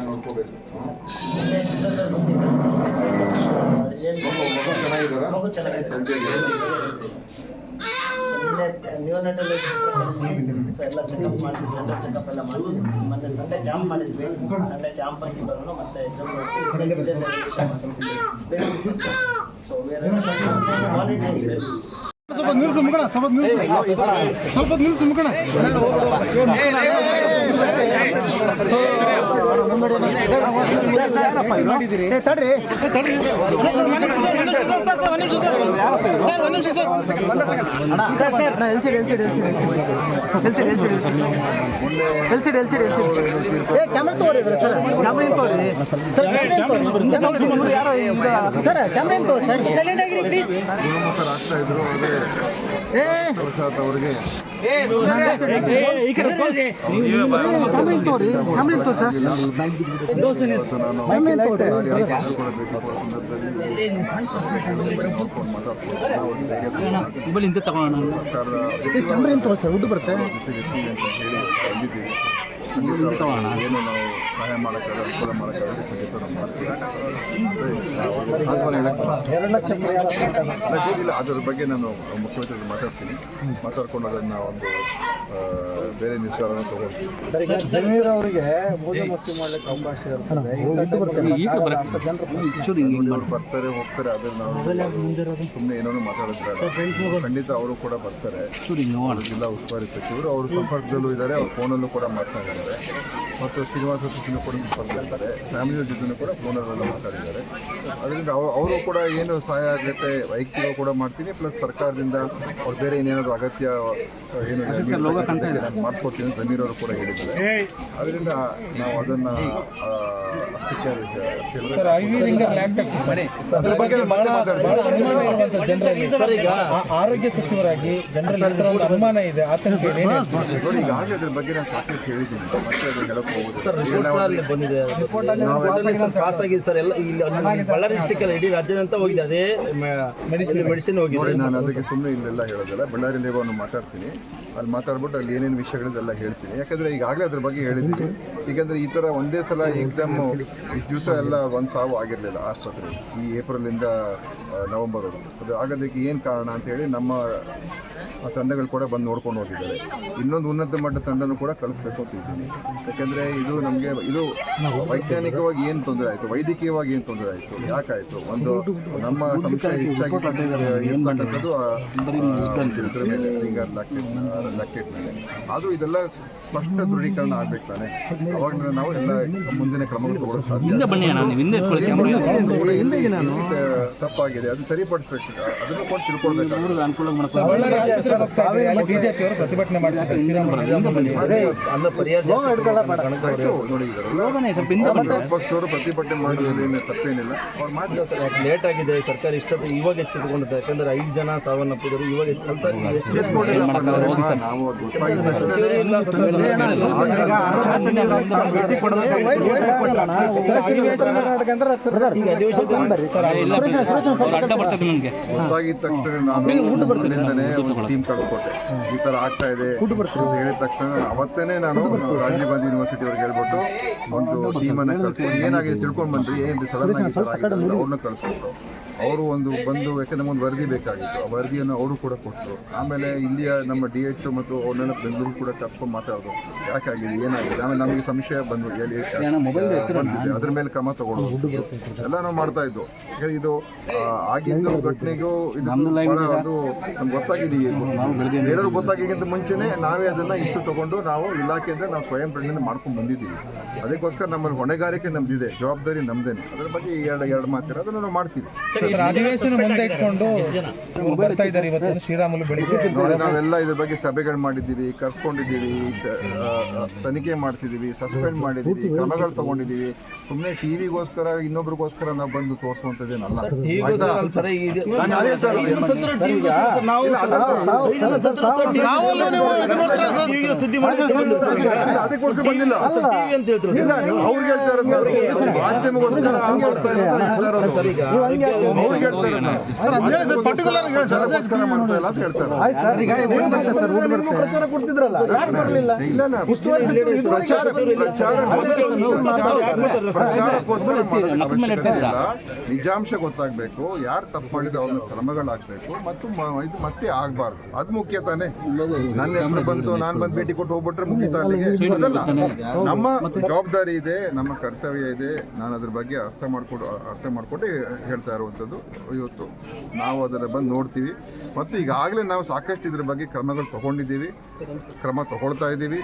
ಚೆನ್ನಾಗಿ ನೋಡ್ಕೋಬೇಕು ಮಗು ಚೆನ್ನಾಗಿದ್ದಾರಾ ಮಗು ಎಲ್ಲ ಚೆಕಪ್ ಮಾಡಿದ್ವಿ ಎಲ್ಲ ಚೆಕಪ್ ಎಲ್ಲ ಮಾಡಿದ್ವಿ ಮತ್ತೆ ಸಂಡೆ ಕ್ಯಾಂಪ್ ಮಾಡಿದ್ವಿ ಸಂಡೆ ಕ್ಯಾಂಪ್ ಆಗಿ ಮತ್ತೆ ಸೊ ಸ್ವಲ್ಪ ನಿಲ್ಸು ಮುಗಣ ಸ್ವಲ್ಪ ನಿಲ್ಸು ಸ್ವಲ್ಪ todo, todo, todo, ಕ್ಯಾಮ್ರಾ ತೋರಿದ್ರೆ ಸರ್ ಕ್ಯಾಮ್ರಾ ಏನು ತೋರಿ ಸರ್ ಕ್ಯಾಮ್ರಾ ಏನು ತೋರಿ ಸರ್ ಸೈಲೆಂಟ್ ಆಗಿರಿ ಪ್ಲೀಸ್ ಆಗ್ತಾ ಇದ್ರು ಏ ಅವರಿಗೆ ಈ ಕಡೆ ತೋರಿ ತೋರಿ ಸರ್ ಇವತ್ತು ನಾನು. ಸರ್ಕಾರದ ಬರುತ್ತೆ. ಜೊತೆಗೆ ಅಂತ ಹೇಳಿ ಬಂದಿದ್ದೀವಿ. ಖಂಡಿತ ಏನು ನಾವು ಸಹಾಯ ಮಾಡೋಕ್ಕಾಗಲ್ಲ ಅನುಕೂಲ ಮಾಡೋಕ್ಕಾಗಲ್ಲ ಖಂಡಿತ ನಾವು ಮಾಡ್ತೀವಿ. ಎರಡು ಲಕ್ಷ ಇಲ್ಲ ಅದ್ರ ಬಗ್ಗೆ ನಾನು ಮುಖ್ಯಮಂತ್ರಿ ಮಾತಾಡ್ತೀನಿ. ಮಾತಾಡ್ಕೊಂಡು ಅದನ್ನು ಒಂದು ಬೇರೆ ನಿರ್ಧಾರವನ್ನು ತಗೋತೀನಿ ಜಮೀರ್ ಅವರಿಗೆ ಮೋದಿ ಮಸ್ತಿ ಮಾಡ್ಲಿಕ್ಕೆ ಅವಕಾಶ ಇರ್ತದೆ. ಅವ್ರು ಬರ್ತಾರೆ ಹೋಗ್ತಾರೆ ಅದನ್ನು ನಾವು ಸುಮ್ಮನೆ ಏನೋ ಮಾತಾಡುತ್ತಾರೆ ಖಂಡಿತ ಅವರು ಕೂಡ ಬರ್ತಾರೆ. ಜಿಲ್ಲಾ ಉಸ್ತುವಾರಿ ಸಚಿವರು ಅವರು ಸಂಪರ್ಕದಲ್ಲೂ ಇದ್ದಾರೆ ಅವ್ರ ಫೋನಲ್ಲೂ ಕೂಡ ಮಾತನಾಡಿದ್ದಾರೆ ಮತ್ತು ಶ್ರೀನಿವಾಸ ಸಚಿವರು ಕೂಡ ಮಾತಾಡಿದ್ದಾರೆ ಫ್ಯಾಮಿಲಿಯ ಜೊತೆನೂ ಕೂಡ ಫೋನಲ್ಲೆಲ್ಲ ಮಾತಾಡಿದ್ದಾರೆ. ಅದರಿಂದ ಅವರು ಅವರು ಕೂಡ ಏನು ಸಹಾಯ ಆಗುತ್ತೆ ವೈಯಕ್ತಿಕ ಕೂಡ ಮಾಡ್ತೀನಿ ಪ್ಲಸ್ ಸರ್ಕಾರದಿಂದ ಅವ್ರು ಬೇರೆ ಏನೇನಾದರೂ ಅಗತ್ಯ ಏನು ಮಾಡಿಸ್ಕೊಡ್ತೀನಿ ಅಂತ ಜಮೀರ್ ಅವರು ಕೂಡ ಹೇಳಿದ್ದಾರೆ. ಅದರಿಂದ ನಾವು ಅದನ್ನು ಆರೋಗ್ಯ ಸಚಿವರಾಗಿ ಜನರಲ್ಲಿ ಅನುಮಾನ ಇದೆ ಆತಂಕ? ನೋಡಿ ಈಗಾಗಲೇ ಅದ್ರ ಬಗ್ಗೆ ನಾನು ಸಾಕಷ್ಟು ಹೇಳಿದ್ದೀನಿ. ಪಾಸ್ ಆಗಿದೆ ಸರ್ ಎಲ್ಲ ಇಲ್ಲಿ ಬಳ್ಳಾರಿ ಡಿಸ್ಟಿಕ್ ಎಲ್ಲ ಇಡೀ ರಾಜ್ಯದಂತ ಹೋಗಿದೆ ಅದೇ ಮೆಡಿಸಿನ್ ಮೆಡಿಸಿನ್ ನೋಡಿ ಹೋಗಿದೆ. ನಾನು ಅದಕ್ಕೆ ಸುಮ್ಮನೆ ಇಲ್ಲೆಲ್ಲ ಹೇಳೋದಿಲ್ಲ ಬಳ್ಳಾರಿ ಲೇವನ್ನು ಮಾತಾಡ್ತೀನಿ. ಅಲ್ಲಿ ಮಾತಾಡ್ಬಿಟ್ಟು ಅಲ್ಲಿ ಏನೇನು ವಿಷಯಗಳಿದೆಲ್ಲ ಹೇಳ್ತೀನಿ. ಯಾಕಂದ್ರೆ ಈಗಾಗಲೇ ಅದ್ರ ಬಗ್ಗೆ ಹೇಳಿದ್ದೀನಿ. ಈಗಂದ್ರೆ ಈ ಥರ ಒಂದೇ ಸಲ ಎಕ್ಸಾಮ್ ಇಷ್ಟು ದಿವಸ ಎಲ್ಲ ಒಂದು ಸಾವು ಆಗಿರಲಿಲ್ಲ ಆಸ್ಪತ್ರೆ ಈ ಏಪ್ರಿಲಿಂದ ನವೆಂಬರ್ ಅದು ಆಗೋದಕ್ಕೆ ಏನು ಕಾರಣ ಅಂತೇಳಿ ನಮ್ಮ ಆ ತಂಡಗಳು ಕೂಡ ಬಂದು ನೋಡ್ಕೊಂಡು ಹೋಗಿದ್ದಾರೆ. ಇನ್ನೊಂದು ಉನ್ನತ ಮಟ್ಟದ ತಂಡನೂ ಕೂಡ ಕಳಿಸ್ಬೇಕು ಅಂತ ಯಾಕೆಂದರೆ ಇದು ನಮಗೆ ಇದು ವೈಜ್ಞಾನಿಕವಾಗಿ ಏನು ತೊಂದರೆ ಆಯಿತು? ವೈದ್ಯಕೀಯವಾಗಿ ಏನು ತೊಂದರೆ ಆಯಿತು? ಯಾಕಾಯಿತು? ಒಂದು ನಮ್ಮ ಸಂಶಯ ಹೆಚ್ಚಾಗಿ ಆ, ಇದ್ರ ಮೇಲೆ. ಲ್ಯಾಕ್ಟೇಟ್ ಲ್ಯಾಕ್ಟೇಟ್ ಮೇಲೆ. ಆದರೂ ಇದೆಲ್ಲ ಸ್ಪಷ್ಟ ದೃಢೀಕರಣ ಆಗ್ಬೇಕು ತಾನೆ. ಅವಾಗ ನಾವು ಎಲ್ಲ ಮುಂದಿನ ಕ್ರಮಗಳು ತಗೊಳ್ಳೋದು ಸಾಧ್ಯ ತಪ್ಪಾಗಿದೆ ಅದು ಸರಿಪಡಿಸ್ಬೇಕು ಅದನ್ನು ಕೂಡ ತಿಳ್ಕೊಳ್ಬೇಕು ಪ್ರತಿಭಟನೆ ಮಾಡಿದ್ರೆ ಪಕ್ಷದವರು ಪ್ರತಿಭಟನೆ ತಪ್ಪೇನಿಲ್ಲ ಅವ್ರು ಮಾಡಿದ್ರೆ ಲೇಟ್ ಆಗಿದೆ ಸರ್ಕಾರ ಇಷ್ಟ ಇವಾಗ ಎಚ್ಚೆತ್ತುಕೊಂಡಿದೆ ಯಾಕಂದ್ರೆ ಐದು ಜನ ಸಾವನ್ನಪ್ಪಿದ್ರು ಇವಾಗ ನಾವು ಅದು ಗೊತ್ತಾಗಿದ್ದ ತಕ್ಷಣ ಈಗ ಗೊತ್ತಾಗಿದ ತಕ್ಷಣ ನಾನು ಅಲ್ಲಿಂದನೇ ಒಂದು ಟೀಮ್ ಕಳಿಸ್ಕೊಟ್ಟೆ. ಈ ತರ ಆಗ್ತಾ ಇದೆ ಅಂತ ಹೇಳಿದ ತಕ್ಷಣ ಅವತ್ತೇನೆ ನಾನು ರಾಜೀವ್ ಗಾಂಧಿ ಯೂನಿವರ್ಸಿಟಿ ಅವ್ರಿಗೆ ಹೇಳ್ಬಿಟ್ಟು ಒಂದು ಟೀಮನ್ನು ಕಳ್ಸ್ಕೊಂಡು ಏನಾಗಿದೆ ತಿಳ್ಕೊಂಡು ಬಂದ್ರಿ? ಏನು ಸಡನ್ ಆಗಿ ಈ ಥರ ಆಗಿದೆ ಅಂತ ಅವ್ರನ್ನ ಕಳಿಸ್ಕೊಟ್ರು. ಅವರು ಒಂದು ಬಂದು ಯಾಕಂದ್ರೆ ಒಂದು ವರದಿ ಬೇಕಾಗಿತ್ತು. ಆ ವರದಿಯನ್ನು ಅವರು ಕೂಡ ಕೊಟ್ಟರು ಆಮೇಲೆ ಇಲ್ಲಿಯ ನಮ್ಮ ಡಿ ಎಚ್ ಮತ್ತು ಅವ್ರನ್ನೆಲ್ಲ ಬೆಂಗಳೂರು ಕೂಡ ಕರ್ಸ್ಕೊಂಡು ಮಾತಾಡೋದು. ಯಾಕಾಗಿದೆ ಏನಾಗಿದೆ? ಆಮೇಲೆ ನಮಗೆ ಸಂಶಯ ಬಂದು ಎಲ್ಲಿ ಬಂದಿದೆ. ಅದ್ರ ಮೇಲೆ ಕ್ರಮ ತಗೊಳ್ಳೋದು. ಎಲ್ಲ ನಾವು ಮಾಡ್ತಾ ಇದ್ದು ಇದು ಆಗಿದ್ದು ಘಟನೆಗೂ ಇದು ಬಹಳ ಅದು ನಮ್ಗೆ ಗೊತ್ತಾಗಿದೆ ಬೇರೆಯವ್ರಿಗೆ ಗೊತ್ತಾಗಿಗಿಂತ ಮುಂಚೆನೆ ನಾವೇ ಅದನ್ನು ಇಶ್ಯೂ ತಗೊಂಡು ನಾವು ಇಲಾಖೆಯಿಂದ ನಾವು ಸ್ವಯಂ ಪ್ರೇರಣೆ ಮಾಡ್ಕೊಂಡು ಬಂದಿದ್ದೀವಿ. ಅದಕ್ಕೋಸ್ಕರ ನಮ್ಮಲ್ಲಿ ಹೊಣೆಗಾರಿಕೆ ನಮ್ದಿದೆ ಜವಾಬ್ದಾರಿ ನಮ್ದೇನೆ. ಅದರ ಬಗ್ಗೆ ಎರಡು ಎರಡು ಮಾತಿರ ಅದನ್ನು ನಾವು ಮಾಡ್ತೀವಿ. ಸರ್ ಅಧಿವೇಶನ ಮುಂದೆ ಇಟ್ಕೊಂಡು ಇವ್ರು ಬರ್ತಾ ಇದ್ದಾರೆ ಇವತ್ತು ಶ್ರೀರಾಮುಲು ಬೆಳಿಗ್ಗೆ. ನೋಡಿ ನಾವೆಲ್ಲ ಇದ್ರ ಬಗ್ಗೆ ಸಭೆಗಳು ಮಾಡಿದ್ದೀವಿ ಕರ್ಸ್ಕೊಂಡಿದ್ದೀವಿ ತನಿಖೆ ಮಾಡಿಸಿದ್ದೀವಿ ಸಸ್ಪೆಂಡ್ ಮಾಡಿದ್ದೀವಿ ಕ್ರಮಗಳು ತಗೊಂಡಿದ್ದೀವಿ. ಸುಮ್ಮನೆ ಟಿವಿಗೋಸ್ಕರ ಇನ್ನೊಬ್ರಿಗೋಸ್ಕರ ನಾವು ಬಂದು ತೋರಿಸುವಂಥದ್ದೇನಲ್ಲ. ಆಯ್ತಾ? ಹೇಳ್ತಾ ಇರೋದು? ಅದಕ್ಕೋಸ್ಕರ ಬಂದಿಲ್ಲ. ಅವ್ರಿಗೆ ಹೇಳ್ತಾ ಮಾಧ್ಯಮಗೋಸ್ಕರ ಹೇಳ್ತಾ ಇರೋದು. ಸರ್ ಈಗ ಮಾಡ್ತಾ ಇಲ್ಲ ಅಂತ ಹೇಳ್ತಾರೆ ಪ್ರಚಾರ ಕೊಡ್ತಿದ್ರಲ್ಲ? ಯಾಕೆ ಬರಲಿಲ್ಲ. ಪ್ರಚಾರ ಪ್ರಚಾರಕ್ಕೋಸ್ಕರ ನಿಜಾಂಶ ಗೊತ್ತಾಗಬೇಕು ಯಾರು ತಪ್ಪು ಮಾಡಿದ ಅವ್ರ ಕ್ರಮಗಳಾಗಬೇಕು ಮತ್ತು ಮ- ಇದು ಮತ್ತೆ ಆಗಬಾರ್ದು. ಅದು ಮುಖ್ಯ ತಾನೇ. ನನ್ನ ಹೆಸರು ಬಂತು ನಾನು ಬಂದು ಭೇಟಿ ಕೊಟ್ಟು ಹೋಗ್ಬಿಟ್ರೆ ಮುಖ್ಯ ಅಲ್ಲಿಗೆ ಅದಲ್ಲ ನಮ್ಮ ಜವಾಬ್ದಾರಿ ಇದೆ ನಮ್ಮ ಕರ್ತವ್ಯ ಇದೆ. ನಾನು ಅದ್ರ ಬಗ್ಗೆ ಅರ್ಥ ಮಾಡ್ಕೊಂಡು ಅರ್ಥ ಮಾಡ್ಕೊಂಡು ಹೇಳ್ತಾ ಇರುವಂಥದ್ದು ಇವತ್ತು. ನಾವು ಅದರ ಬಂದು ನೋಡ್ತೀವಿ. ಮತ್ತು ಈಗಾಗಲೇ ನಾವು ಸಾಕಷ್ಟು ಇದ್ರ ಬಗ್ಗೆ ಕ್ರಮಗಳು ತಗೊಂಡಿದ್ದೀವಿ. ಕ್ರಮ ತಗೊಳ್ತಾ ಇದ್ದೀವಿ.